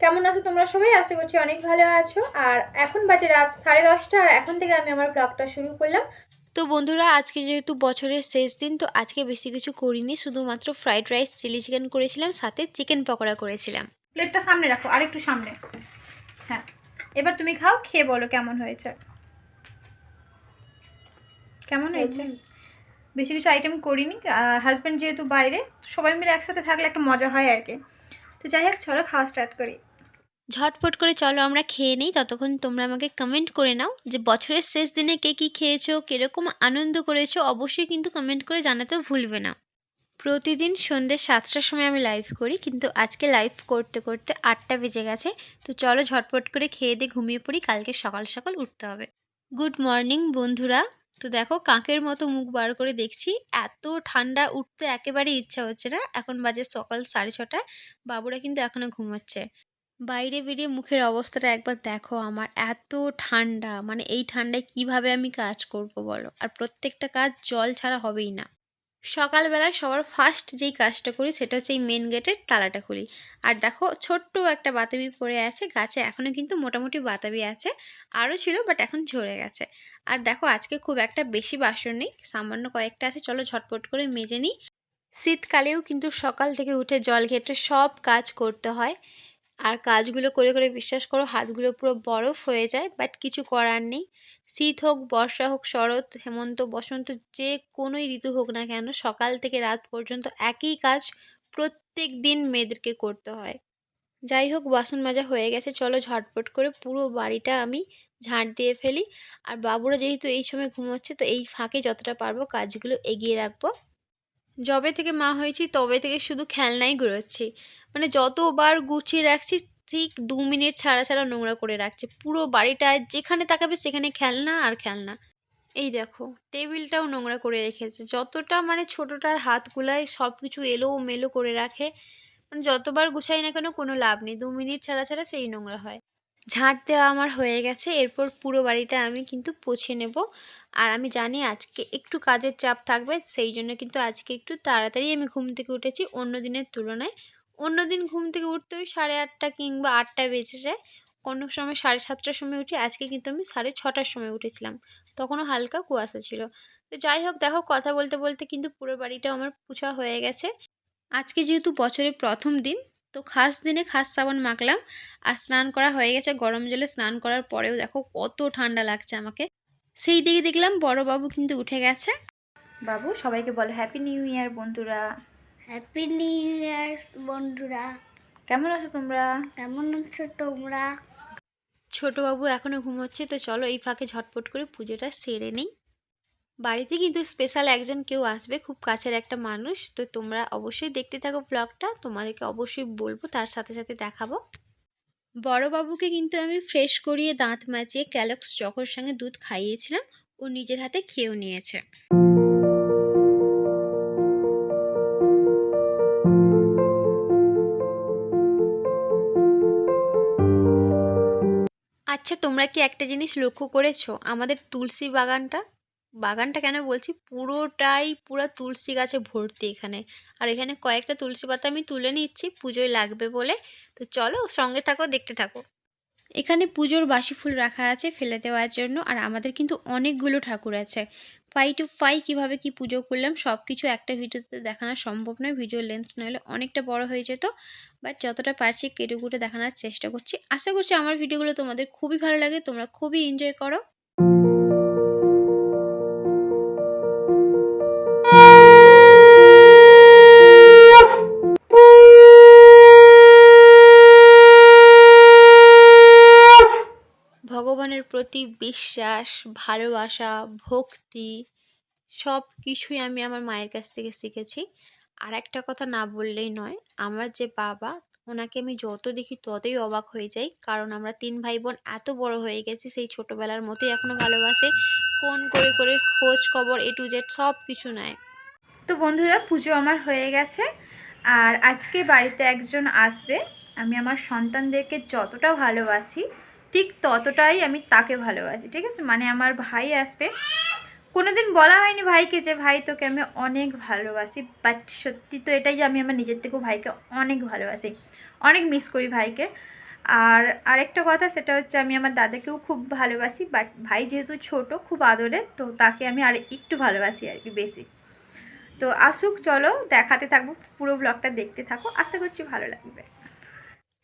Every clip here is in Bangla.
কেমন আছো তোমরা সবাই? আশা করছি অনেক ভালো আছো। আর এখন বাজে রাত সাড়ে দশটা আর এখন থেকে আমি আমার ব্লগটা শুরু করলাম। তো বন্ধুরা আজকে যেহেতু বছরের শেষ দিন তো আজকে বেশি কিছু করিনি। শুধুমাত্র ফ্রাইড রাইস চিলি চিকেন করেছিলাম সাথে চিকেন পকোড়া করেছিলাম। প্লেটটা সামনে রাখো আর একটু সামনে। হ্যাঁ এবার তুমি খাও খেয়ে বলো কেমন হয়েছে। কেমন হয়েছে? বেশি কিছু আইটেম করিনি হাজব্যান্ড যেহেতু বাইরে সবাই মিলে একসাথে থাকলে একটা মজা হয় আর কি। তো যাই হোক চলো খাওয়া স্টার্ট করি। ঝটপট করে চলো, আমরা খেয়ে নিই। ততক্ষণ তোমরা আমাকে কমেন্ট করে নাও যে বছরের শেষ দিনে কে কী খেয়েছো, কীরকম আনন্দ করেছ, অবশ্যই কিন্তু কমেন্ট করে জানাতে ভুলবে না। প্রতিদিন সন্ধ্যে সাতটার সময় আমি লাইভ করি, কিন্তু আজকে লাইভ করতে করতে আটটা বেজে গেছে। তো চলো, ঝটপট করে খেয়ে দিয়ে ঘুমিয়ে পড়ি। কালকে সকাল সকাল উঠতে হবে। গুড মর্নিং বন্ধুরা। তো দেখো, কাকের মতো মুখ বার করে দেখছি। এত ঠান্ডা, উঠতে একেবারে ইচ্ছা হচ্ছে না। এখন বাজে সকাল সাড়ে ছটা বাবুরা কিন্তু এখনও ঘুমাচ্ছে। বাইরে বেরিয়ে মুখের অবস্থাটা একবার দেখো, আমার এত ঠান্ডা। মানে এই ঠান্ডায় কীভাবে আমি কাজ করব বলো? আর প্রত্যেকটা কাজ জল ছাড়া হবেই না। সকালবেলা সবার ফার্স্ট যেই কাজটা করি সেটা হচ্ছে এই মেন গেটের তালাটা খুলি। আর দেখো, ছোট্ট একটা বাতাবি পড়ে আছে, গাছে এখনও কিন্তু মোটামুটি বাতাবি আছে। আরও ছিল বাট এখন ঝরে গেছে। আর দেখো, আজকে খুব একটা বেশি বাসন নেই, সামান্য কয়েকটা আছে, চলো ঝটপট করে মেজে নিই। শীতকালেও কিন্তু সকাল থেকে উঠে জল ঘেটে সব কাজ করতে হয়। আর কাজগুলো করে করে বিশ্বাস করো হাতগুলো পুরো বরফ হয়ে যায় বাট কিছু করার নেই। শীত হোক, বর্ষা হোক, শরৎ, হেমন্ত, বসন্ত, যে কোনোই ঋতু হোক না কেন, সকাল থেকে রাত পর্যন্ত একই কাজ প্রত্যেক দিন মেয়েদেরকে করতে হয়। যাই হোক, বাসন মাজা হয়ে গেছে, চলো ঝটপট করে পুরো বাড়িটা আমি ঝাঁট দিয়ে ফেলি। আর বাবুরা যেহেতু এই সময় ঘুমোচ্ছে, তো এই ফাঁকে যতটা পারব কাজগুলো এগিয়ে রাখব। যবে থেকে মা হয়েছি, তবে থেকে শুধু খেলনাই ঘুরোচ্ছি। মানে যতবার গুছিয়ে রাখছি, ঠিক দু মিনিট ছাড়া ছাড়া নোংরা করে রাখছে। পুরো বাড়িটায় যেখানে তাকাবে সেখানে খেলনা আর খেলনা। এই দেখো, টেবিলটাও নোংরা করে রেখেছে। যতটা মানে ছোটোটার হাতগুলায় সব কিছু এলো মেলো করে রাখে মানে যতবার গুছাই না কেন কোনো লাভ নেই। দু মিনিট ছাড়া ছাড়া সেই নোংরা হয়। ঝাঁট দেওয়া আমার হয়ে গেছে। এরপর পুরো বাড়িটা আমি কিন্তু পুছে নেব। আর আমি জানি আজকে একটু কাজের চাপ থাকবে, সেই জন্য কিন্তু আজকে একটু তাড়াতাড়ি আমি ঘুম থেকে উঠেছি অন্য দিনের তুলনায়। অন্য দিন ঘুম থেকে উঠতে ওই সাড়ে আটটা কিংবা আটটায় বেঁচে যায়। কোনো সময় সাড়ে সাতটার সময় উঠি, আজকে কিন্তু আমি সাড়ে ছটার সময় উঠেছিলাম। তখনও হালকা কুয়াশা ছিল। তো যাই হোক, দেখো কথা বলতে বলতে কিন্তু পুরো বাড়িটা আমার পুছা হয়ে গেছে। আজকে যেহেতু বছরের প্রথম দিন তো খাস দিনে খাস সাবান মাখলাম আর স্নান করা হয়ে গেছে। গরম জলে স্নান করার পরেও দেখো কত ঠান্ডা লাগছে আমাকে। সেই দিকে দেখলাম বড় বাবু কিন্তু উঠে গেছে। বাবু সবাইকে বলো হ্যাপি নিউ ইয়ার বন্ধুরা। হ্যাপি নিউ ইয়ার বন্ধুরা। কেমন আছো তোমরা? কেমন আছো তোমরা? ছোট বাবু এখনও ঘুমোচ্ছে তো চলো এই ফাঁকে ঝটপট করে পুজোটা সেরে নিই। বাড়িতে কিন্তু স্পেশাল একজন কেউ আসবে, খুব কাছের একটা মানুষ। তো তোমরা অবশ্যই দেখতে থাকো ব্লগটা তোমাদেরকে অবশ্যই বলব, তার সাথে সাথে দেখাবো। বড় বাবুকে কিন্তু আমি ফ্রেশ করিয়ে দাঁত মাজিয়ে ক্যালক্স চকোর সঙ্গে দুধ খাইয়েছিলাম, ও নিজের হাতে খেয়েও নিয়েছে। আচ্ছা তোমরা কি একটা জিনিস লক্ষ্য করেছ? আমাদের তুলসী বাগানটা? বাগানটা কেন বলছি? পুরোটাই পুরো তুলসী গাছে ভর্তি এখানে। আর এখানে কয়েকটা তুলসী পাতা আমি তুলে নিচ্ছি, পুজোয় লাগবে বলে। তো চলো সঙ্গে থাকো, দেখতে থাকো। এখানে পুজোর বাসি ফুল রাখা আছে ফেলে দেওয়ার জন্য, আর আমাদের কিন্তু অনেকগুলো ঠাকুর আছে। ফাই টু ফাই কীভাবে কি পুজো করলাম সব কিছু একটা ভিডিওতে দেখানো সম্ভব নয়, ভিডিও লেন্থ নইলে অনেকটা বড় হয়ে যেত। বাট যতটা পারছি কেটে কুটে দেখানোর চেষ্টা করছি। আশা করছি আমার ভিডিওগুলো তোমাদের খুবই ভালো লাগে, তোমরা খুবই এনজয় করো। প্রতি বিশ্বাস ভালোবাসা, ভক্তি সব কিছুই আমি আমার মায়ের কাছ থেকে শিখেছি। আর একটা কথা না বললেই নয়, আমার যে বাবা, ওনাকে আমি যত দেখি ততই অবাক হয়ে যাই। কারণ আমরা তিন ভাই বোন এত বড় হয়ে গেছি, সেই ছোটোবেলার মতোই এখনও ভালোবাসে। ফোন করে করে, খোঁজ খবর এ টু জেড সব কিছু নেয়। তো বন্ধুরা, পুজো আমার হয়ে গেছে। আর আজকে বাড়িতে একজন আসবে। আমি আমার সন্তানদেরকে যতটা ভালোবাসি ঠিক ততটাই আমি তাকে ভালোবাসি, ঠিক আছে? মানে আমার ভাই আসবে। কোনোদিন বলা হয়নি ভাইকে যে, ভাই, তোকে আমি অনেক ভালোবাসি বাট সত্যি তো এটাই যে, আমি আমার নিজের থেকেও ভাইকে অনেক ভালোবাসি। অনেক মিস করি ভাইকে। আর আরেকটা কথা, সেটা হচ্ছে আমি আমার দাদাকেও খুব ভালোবাসি বাট ভাই যেহেতু ছোট, খুব আদরের তো তাকে আমি আর একটু ভালোবাসি আর কি বেশি। তো আসুক, চলো, দেখাতে থাকব, পুরো ব্লগটা দেখতে থাকো। আশা করছি ভালো লাগবে।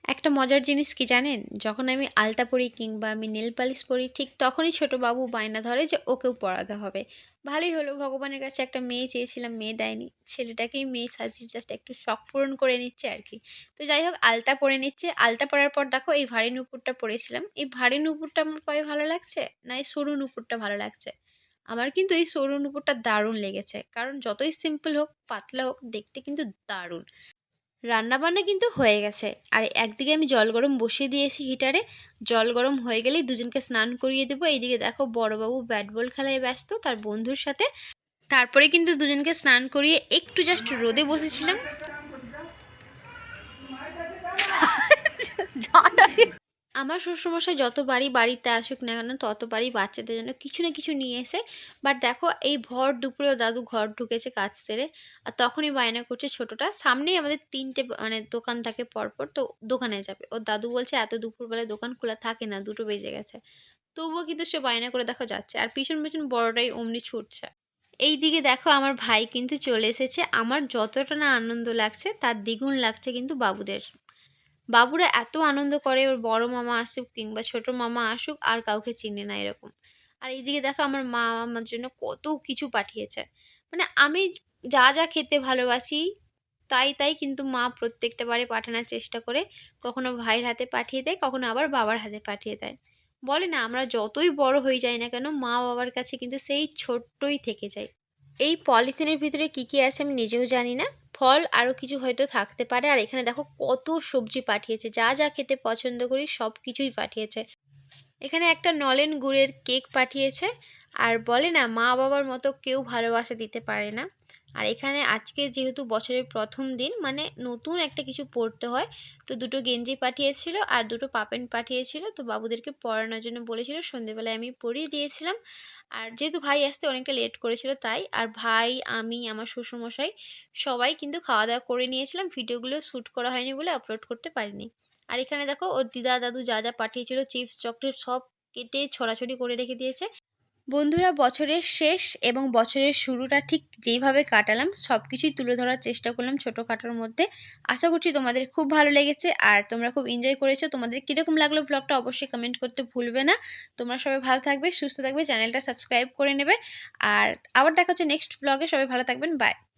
একটা মজার জিনিস কি জানেন? যখন আমি আলতা পরি কিংবা আমি নেল পালিশ পরি, ঠিক তখনই ছোট বাবু বায়না ধরে যে ওকেও পড়াতে হবে। ভালোই হলো, ভগবানের কাছে একটা মেয়ে চেয়েছিলাম, মেয়ে দেয়নি। ছেলেটাকেই মেয়ে সাজিয়ে জাস্ট একটু শখ পূরণ করে নিচ্ছে আর কি। তো যাই হোক, আলতা পরে নিচ্ছে। আলতা পরার পর দেখো, এই ভারী নুপুরটা পরেছিলাম। এই ভারী নুপুরটা আমার পায়ে ভালো লাগছে না, এই সরু নুপুরটা ভালো লাগছে? আমার কিন্তু এই সরু নুপুরটা দারুণ লেগেছে। কারণ যতই সিম্পল হোক, পাতলা হোক, দেখতে কিন্তু দারুণ। রান্নাবান্না কিন্তু হয়ে গেছে। আর একদিকে আমি জল গরম বসিয়ে দিয়েছি হিটারে জল গরম হয়ে গেলেই দুজনকে স্নান করিয়ে দেবো। এইদিকে দেখো বড়বাবু ব্যাট বল খেলায় ব্যস্ত তার বন্ধুর সাথে। তারপরে কিন্তু দুজনকে স্নান করিয়ে একটু জাস্ট রোদে বসেছিলাম। আমার শ্বশুরমশাই যতবারই বাড়িতে আসুক না কেন ততবারই বাচ্চাদের জন্য কিছু না কিছু নিয়ে এসে বাট দেখো এই ভর দুপুরে ওর দাদু ঘর ঢুকেছে কাজ সেরে, আর তখনই বায়না করছে ছোটোটা। সামনেই আমাদের তিনটে মানে দোকান থাকে পরপর, তো দোকানে যাবে। ওর দাদু বলছে, এত দুপুরবেলায় দোকান খোলা থাকে না, দুটো বেজে গেছে। তবুও কিন্তু সে বায়না করে দেখো যাচ্ছে, আর পিছন পিছন বড়টাই অমনি ছুটছে। এই দিকে দেখো আমার ভাই কিন্তু চলে এসেছে। আমার যতটা না আনন্দ লাগছে, তার দ্বিগুণ লাগছে কিন্তু বাবুদের। বাবুরা এত আনন্দ করে, ওর বড় মামা আসুক কিংবা ছোট মামা আসুক, আর কাউকে চিনে না এরকম। আর এইদিকে দেখো আমার মা আমার জন্য কত কিছু পাঠিয়েছে। মানে আমি যা যা খেতে ভালোবাসি, তাই তাই কিন্তু মা প্রত্যেকটা বারে পাঠানোর চেষ্টা করে, কখনো ভাইয়ের হাতে পাঠিয়ে দেয়, কখনো আবার বাবার হাতে পাঠিয়ে দেয়। বলে না, আমরা যতই বড় হয়ে যাই না কেন, মা বাবার কাছে কিন্তু সেই ছোট্টই থেকে যাই এই পলিথিনের ভিতরে কি কি আছে আমি নিজেও জানি না। ফল আরও কিছু হয়তো থাকতে পারে। আর এখানে দেখো কত সবজি পাঠিয়েছে। যা যা খেতে পছন্দ করি সব কিছুই পাঠিয়েছে। এখানে একটা নলেন গুড়ের কেক পাঠিয়েছে। আর বলে না মা বাবার মতো কেউ ভালোবাসা দিতে পারে না। আর এখানে আজকে যেহেতু বছরের প্রথম দিন মানে নতুন একটা কিছু পরতে হয়, তো দুটো গেঞ্জি পাঠিয়েছিল আর দুটো পাপেন্ট পাঠিয়েছিল, তো বাবুদেরকে পরানোর জন্য বলেছিল, সন্ধেবেলায় আমি পরিয়ে দিয়েছিলাম। আর যেহেতু ভাই আসতে অনেকটা লেট করেছিল তাই, আর ভাই, আমি, আমার শ্বশুরমশাই সবাই কিন্তু খাওয়া দাওয়া করে নিয়েছিলাম, ভিডিওগুলো শ্যুট করা হয়নি বলে আপলোড করতে পারিনি। আর এখানে দেখো, ওর দিদা দাদু যা যা পাঠিয়েছিল, চিপস, চকলেট সব কেটে ছড়াছড়ি করে রেখে দিয়েছে। বন্ধুরা, বছরের শেষ এবং বছরের শুরুটা ঠিক যেইভাবে কাটালাম সব কিছুই তুলে ধরার চেষ্টা করলাম ছোটোখাটোর মধ্যে। আশা করছি তোমাদের খুব ভালো লেগেছে আর তোমরা খুব এনজয় করেছ। তোমাদের কীরকম লাগল ব্লগটা অবশ্যই কমেন্ট করতে ভুলবে না। তোমরা সবাই ভালো থাকবে, সুস্থ থাকবে, চ্যানেলটা সাবস্ক্রাইব করে নেবে। আর আবার দেখা হচ্ছে নেক্সট ব্লগে সবাই ভালো থাকবেন বাই